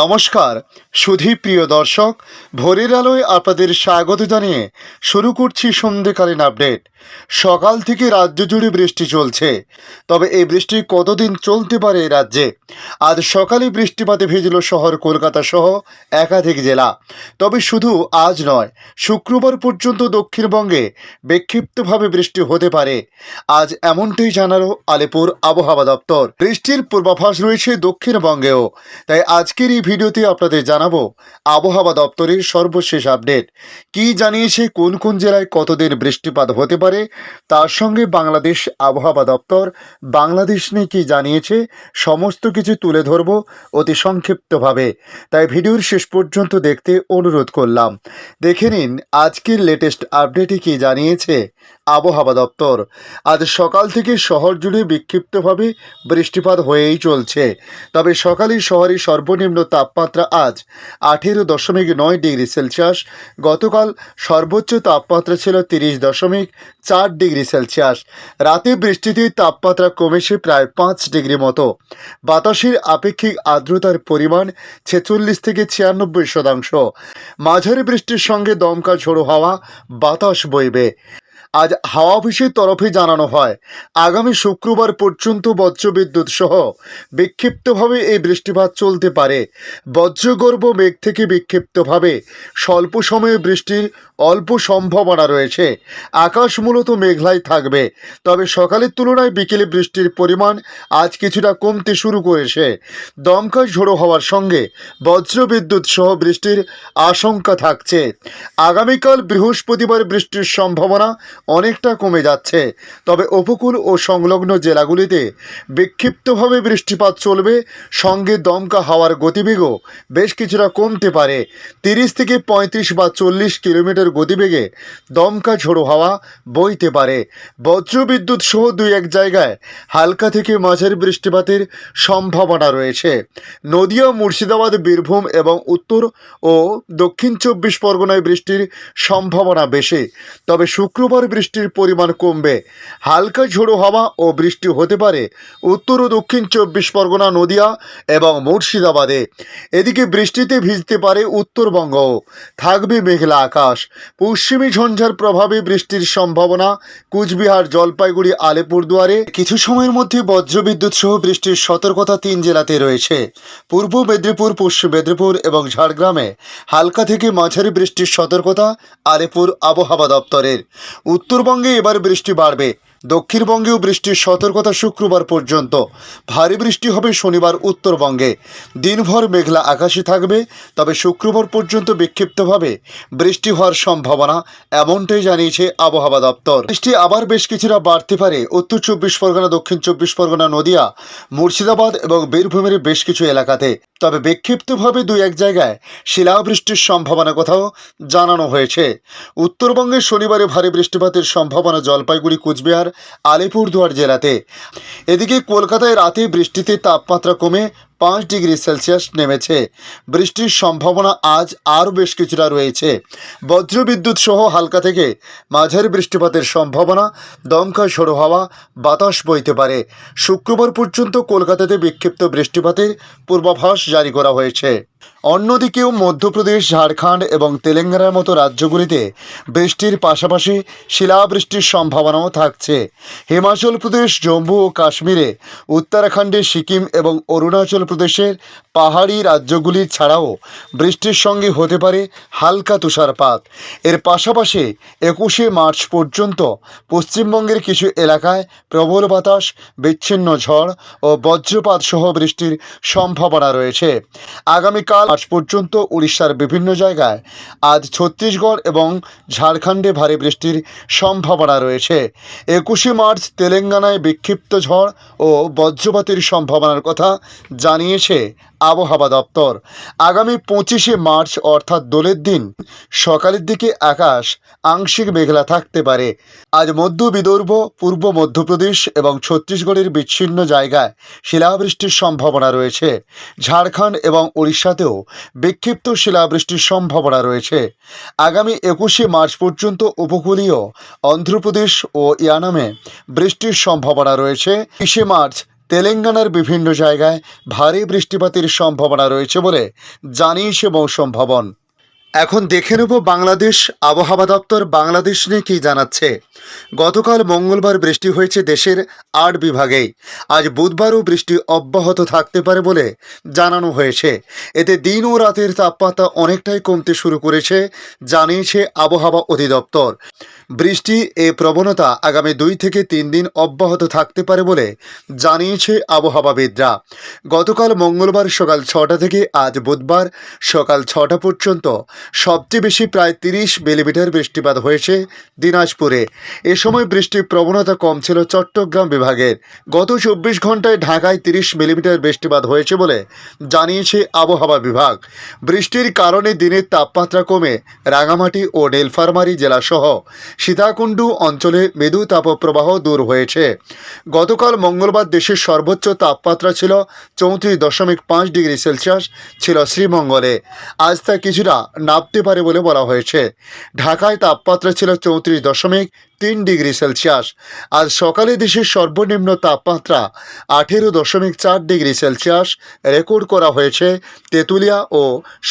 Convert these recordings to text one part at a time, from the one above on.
নমস্কার সুধী প্রিয় দর্শক ভোরের আলোয় আপনাদের স্বাগত জানিয়ে শুরু করছি সন্ধ্যেকালীন আপডেট। সকাল থেকে রাজ্য জুড়ে বৃষ্টি চলছে। তবে এই বৃষ্টি কতদিন চলতে পারে এই রাজ্যে? আজ সকালে বৃষ্টিপাতে ভিজল শহর কলকাতা সহ একাধিক জেলা। তবে শুধু আজ নয়, শুক্রবার পর্যন্ত দক্ষিণবঙ্গে বিক্ষিপ্তভাবে বৃষ্টি হতে পারে। আজ এমনটাই জানালো আলিপুর আবহাওয়া দপ্তর। বৃষ্টির পূর্বাভাস রয়েছে দক্ষিণবঙ্গেও। তাই আজকের এই ভিডিওতে আপনাদের জানাব আবহাওয়া দপ্তরের সর্বশেষ আপডেট। কি জানিয়েছে কোন কোন জেলায় কতদিন বৃষ্টিপাত হতে পারে? তার সঙ্গে বাংলাদেশ আবহাওয়া দপ্তর, বাংলাদেশ নিয়ে কী জানিয়েছে, সমস্ত কিছু তুলে ধরব অতি সংক্ষিপ্তভাবে। তাই ভিডিওর শেষ পর্যন্ত দেখতে অনুরোধ করলাম। দেখে নিন আজকের লেটেস্ট আপডেটে কী জানিয়েছে আবহাওয়া দপ্তর। আজ সকাল থেকে শহর জুড়ে বিক্ষিপ্তভাবে বৃষ্টিপাত হয়েই চলছে। তবে সকালে শহরে সর্বনিম্ন তাপমাত্রা আজ আঠেরো দশমিক নয় ডিগ্রি সেলসিয়াস, গতকাল সর্বোচ্চ তাপমাত্রা ছিল তিরিশ দশমিক চার ডিগ্রি সেলসিয়াস। রাতে বৃষ্টিতে তাপমাত্রা কমেছে প্রায় পাঁচ ডিগ্রি মতো। বাতাসের আপেক্ষিক আর্দ্রতার পরিমাণ ছেচল্লিশ থেকে ছিয়ানব্বই শতাংশ। মাঝারি বৃষ্টির সঙ্গে দমকা ঝোড়ো হাওয়া বাতাস বইবে। আজ হাওয়া অফিসের তরফে জানানো হয়, আগামী শুক্রবার পর্যন্ত বজ্রবিদ্যুৎ সহ বিক্ষিপ্তভাবে এই বৃষ্টিপাত চলতে পারে। বজ্রগর্ভ মেঘ থেকে বিক্ষিপ্তভাবে স্বল্প সময়ে বৃষ্টির অল্প সম্ভাবনা রয়েছে। আকাশ মূলত মেঘলাই থাকবে, তবে সকালের তুলনায় বিকেলে বৃষ্টির পরিমাণ আজ কিছুটা কমতে শুরু করেছে। দমকা ঝোড়ো হওয়ার সঙ্গে বজ্রবিদ্যুৎ সহ বৃষ্টির আশঙ্কা থাকছে। আগামীকাল বৃহস্পতিবার বৃষ্টির সম্ভাবনা অনেকটা কমে যাচ্ছে। তবে উপকূল ও সংলগ্ন জেলাগুলিতে বিক্ষিপ্তভাবে বৃষ্টিপাত চলবে। সঙ্গে দমকা হাওয়ার গতিবেগও বেশ কিছুটা কমতে পারে। তিরিশ থেকে পঁয়ত্রিশ বা চল্লিশ কিলোমিটার গতিবেগে দমকা ঝোড়ো হাওয়া বইতে পারে। বজ্রবিদ্যুৎ সহ দুই এক জায়গায় হালকা থেকে মাঝারি বৃষ্টিপাতের সম্ভাবনা রয়েছে। নদিয়া, মুর্শিদাবাদ, বীরভূম এবং উত্তর ও দক্ষিণ চব্বিশ পরগনায় বৃষ্টির সম্ভাবনা বেশি। তবে শুক্রবার বৃষ্টির পরিমাণ কমবে। হালকা ঝোড়ো হাওয়া ও বৃষ্টি হতে পারে উত্তর ও দক্ষিণ চব্বিশ পরগনা, নদিয়া এবং মুর্শিদাবাদে। এদিকে বৃষ্টিতে ভিজতে পারে উত্তরবঙ্গ। থাকবে মেঘলা আকাশ। পশ্চিমী ঝঞ্ঝার প্রভাবে বৃষ্টির সম্ভাবনা। কুচবিহার, জলপাইগুড়ি, আলিপুরদুয়ারে কিছু সময়ের মধ্যে বজ্রবিদ্যুৎ সহ বৃষ্টির সতর্কতা তিন জেলাতে রয়েছে। পূর্ব মেদিনীপুর, পশ্চিম মেদিনীপুর এবং ঝাড়গ্রামে হালকা থেকে মাঝারি বৃষ্টির সতর্কতা আলিপুর আবহাওয়া দপ্তরের। উত্তরবঙ্গে এবার বৃষ্টি বাড়বে। দক্ষিণবঙ্গেও বৃষ্টির সতর্কতা শুক্রবার পর্যন্ত। ভারী বৃষ্টি হবে শনিবার উত্তরবঙ্গে। দিনভর মেঘলা আকাশে থাকবে, তবে শুক্রবার পর্যন্ত বিক্ষিপ্তভাবে বৃষ্টি হওয়ার সম্ভাবনা, এমনটাই জানিয়েছে আবহাওয়া দপ্তর। বৃষ্টি আবার বেশ কিছুটা বাড়তে পারে। উত্তর চব্বিশ পরগনা, দক্ষিণ চব্বিশ পরগনা, নদিয়া, মুর্শিদাবাদ এবং বীরভূমের বেশ কিছু এলাকাতে। তবে বিক্ষিপ্তভাবে দুই এক জায়গায় শিলাবৃষ্টির সম্ভাবনা কোথাও জানানো হয়েছে। উত্তরবঙ্গে শনিবারে ভারী বৃষ্টিপাতের সম্ভাবনা জলপাইগুড়ি, কুচবিহার আলিপুরদুয়ার জেলাতে। এদিকে কলকাতায় রাতে বৃষ্টিতে তাপমাত্রা কমে পাঁচ ডিগ্রি সেলসিয়াস নেমেছে। বৃষ্টির সম্ভাবনা আজ আরও বেশ কিছুটা রয়েছে। বজ্রবিদ্যুৎ সহ হালকা থেকে মাঝারি বৃষ্টিপাতের সম্ভাবনা, দমকা, ঝোড়ো হাওয়া, বাতাস বইতে পারে। শুক্রবার পর্যন্ত কলকাতাতে বিক্ষিপ্ত বৃষ্টিপাতের পূর্বাভাস জারি করা হয়েছে। অন্যদিকেও মধ্যপ্রদেশ, ঝাড়খণ্ড এবং তেলেঙ্গানার মতো রাজ্যগুলিতে বৃষ্টির পাশাপাশি শিলাবৃষ্টির সম্ভাবনাও থাকছে। হিমাচল প্রদেশ, জম্মু ও কাশ্মীরে, উত্তরাখণ্ডে, সিকিম এবং অরুণাচল প্রদেশের পাহাড়ি রাজ্যগুলি ছাড়াও বৃষ্টির সঙ্গে হতে পারে হালকা তুষারপাত। এর পাশাপাশি একুশে মার্চ পর্যন্ত পশ্চিমবঙ্গের কিছু এলাকায় প্রবল বাতাস, বিচ্ছিন্ন ঝড় ও বজ্রপাত সহ বৃষ্টির সম্ভাবনা রয়েছে। আগামীকাল আজ পর্যন্ত উড়িষ্যার বিভিন্ন জায়গায় আজ ছত্তিশগড় এবং ঝাড়খণ্ডে ভারী বৃষ্টির সম্ভাবনা রয়েছে। একুশে মার্চ তেলেঙ্গানায় বিক্ষিপ্ত ঝড় ও বজ্রপাতের সম্ভাবনার কথা জানিয়েছে আবহাওয়া দপ্তর। আগামী পঁচিশে মার্চ অর্থাৎ দোলের দিন সকালের দিকে আকাশ আংশিক মেঘলা থাকতে পারে। আজ মধ্য বিদর্ভ, পূর্ব মধ্যপ্রদেশ এবং ছত্তিশগড়ের বিচ্ছিন্ন জায়গায় শিলাবৃষ্টির সম্ভাবনা রয়েছে। ঝাড়খণ্ড এবং উড়িষ্যাতেও বিক্ষিপ্ত শিলাবৃষ্টির সম্ভাবনা রয়েছে। আগামী একুশে মার্চ পর্যন্ত উপকূলীয় অন্ধ্রপ্রদেশ ও ইয়ানামে বৃষ্টির সম্ভাবনা রয়েছে। বিশে মার্চ তেলেঙ্গানার বিভিন্ন জায়গায় ভারী বৃষ্টিপাতের সম্ভাবনা রয়েছে বলে জানিয়েছে মৌসম ভবন। এখন দেখে নেব বাংলাদেশ আবহাওয়া দপ্তর বাংলাদেশ নিয়ে কী জানাচ্ছে। গতকাল মঙ্গলবার বৃষ্টি হয়েছে দেশের আট বিভাগেই আজ বুধবারও বৃষ্টি অব্যাহত থাকতে পারে বলে জানানো হয়েছে। এতে দিন ও রাতের তাপমাত্রা অনেকটাই কমতে শুরু করেছে, জানিয়েছে আবহাওয়া অধিদপ্তর। বৃষ্টি এ প্রবণতা আগামী দুই থেকে তিন দিন অব্যাহত থাকতে পারে বলে জানিয়েছে আবহাওয়াবিদরা। গতকাল মঙ্গলবার সকাল ছটা থেকে আজ বুধবার সকাল ছটা পর্যন্ত সবচেয়ে বেশি প্রায় তিরিশ মিলিমিটার বৃষ্টিপাত হয়েছে দিনাজপুরে। এ সময় বৃষ্টির প্রবণতা কম ছিল চট্টগ্রাম বিভাগের। গত চব্বিশ ঘন্টায় ঢাকায় তিরিশ মিলিমিটার বৃষ্টিপাত হয়েছে বলে জানিয়েছে আবহাওয়া বিভাগ। বৃষ্টির কারণে দিনের তাপমাত্রা কমে রাঙামাটি ও নীলফারমারী জেলাসহ সীতাকুণ্ডু অঞ্চলে মৃদু তাপপ্রবাহ দূর হয়েছে। গতকাল মঙ্গলবার দেশের সর্বোচ্চ তাপমাত্রা ছিল চৌত্রিশ দশমিক পাঁচ ডিগ্রি সেলসিয়াস, ছিল শ্রীমঙ্গলে। আজ তা কিছুটা নামতে পারে বলে বলা হয়েছে। ঢাকায় তাপমাত্রা ছিল চৌত্রিশ দশমিক তিন ডিগ্রি সেলসিয়াস। আজ সকালে দেশের সর্বনিম্ন তাপমাত্রা আঠেরো দশমিক চার ডিগ্রি সেলসিয়াস। রেকর্ড করা হয়েছে তেঁতুলিয়া ও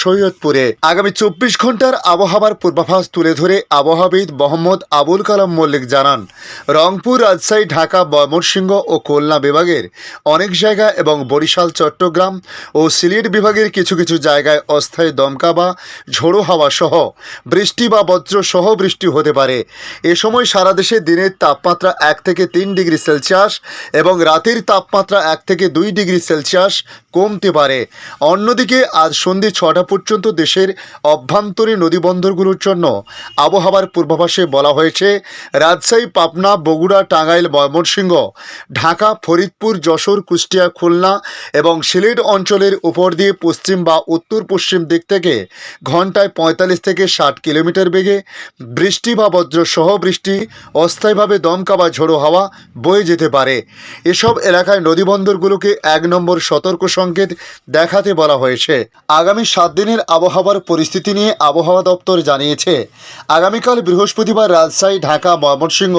সৈয়দপুরে। আগামী চব্বিশ ঘণ্টার আবহাওয়ার পূর্বাভাস তুলে ধরে আবহাওয়াবিদ মোহাম্মদ আবুল কালাম মল্লিক জানান, রংপুর, রাজশাহী, ঢাকা, ময়মনসিংহ ও খুলনা বিভাগের অনেক জায়গা এবং বরিশাল, চট্টগ্রাম ও সিলেট বিভাগের কিছু কিছু জায়গায় অস্থায়ী দমকা বা হাওয়া সহ বৃষ্টি বা বজ্র সহ বৃষ্টি হতে পারে। এ সময় সারা দেশে দিনের তাপমাত্রা এক থেকে তিন ডিগ্রি সেলসিয়াস এবং রাতের তাপমাত্রা এক থেকে দুই ডিগ্রি সেলসিয়াস কমতে পারে। অন্যদিকে আজ সন্ধে ছটা পর্যন্ত দেশের অভ্যন্তরীণ নদীবন্দরগুলোর জন্য আবহাওয়ার পূর্বাভাসে বলা হয়েছে, রাজশাহী, পাবনা, বগুড়া, টাঙ্গাইল, ময়মনসিংহ, ঢাকা, ফরিদপুর, যশোর, কুষ্টিয়া, খুলনা এবং সিলেট অঞ্চলের উপর দিয়ে পশ্চিম বা উত্তর পশ্চিম দিক থেকে ঘন্টায় পঁয়তাল্লিশ থেকে ষাট কিলোমিটার বেগে বৃষ্টি বা বজ্র সহ বৃষ্টি, অস্থায়ীভাবে দমকা বা ঝোড়ো হাওয়া বয়ে যেতে পারে। এসব এলাকায় নদীবন্দরগুলোকে এক নম্বর সতর্ক সংকেত দেখাতে বলা হয়েছে। আগামী সাত দিনের আবহাওয়ার পরিস্থিতি নিয়ে আবহাওয়া দপ্তর জানিয়েছে। আগামীকাল বৃহস্পতিবার রাজশাহী, ঢাকা, ময়মনসিংহ,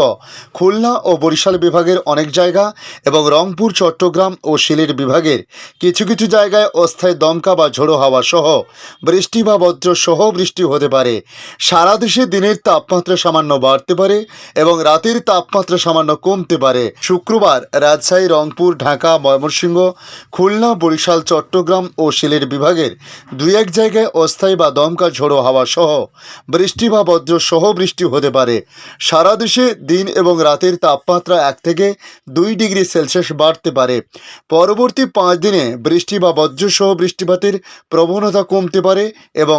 খুলনা ও বরিশাল বিভাগের অনেক জায়গা এবং রংপুর, চট্টগ্রাম ও সিলেট বিভাগের কিছু কিছু জায়গায় অস্থায়ী দমকা বা ঝোড়ো হাওয়া সহ বৃষ্টি বা বজ্র সহ বৃষ্টি হতে পারে। সারা দেশে দিনের তাপমাত্রা সামান্য বাড়তে পারে এবং রাতের তাপমাত্রা সামান্য কমতে পারে। শুক্রবার রাজশাহী, রংপুর, ঢাকা, ময়মনসিংহ, খুলনা, বরিশাল, চট্টগ্রাম ও সিলেট বিভাগের দুই এক জায়গায় অস্থায়ী বা দমকা ঝোড়ো হাওয়া সহ বৃষ্টি বা বজ্র সহ বৃষ্টি হতে পারে। সারা দেশে দিন এবং রাতের তাপমাত্রা এক থেকে দুই ডিগ্রি সেলসিয়াস বাড়তে পারে। পরবর্তী পাঁচ দিনে বৃষ্টি বা বজ্র সহ বৃষ্টিপাতের প্রবণতা কমতে পারে এবং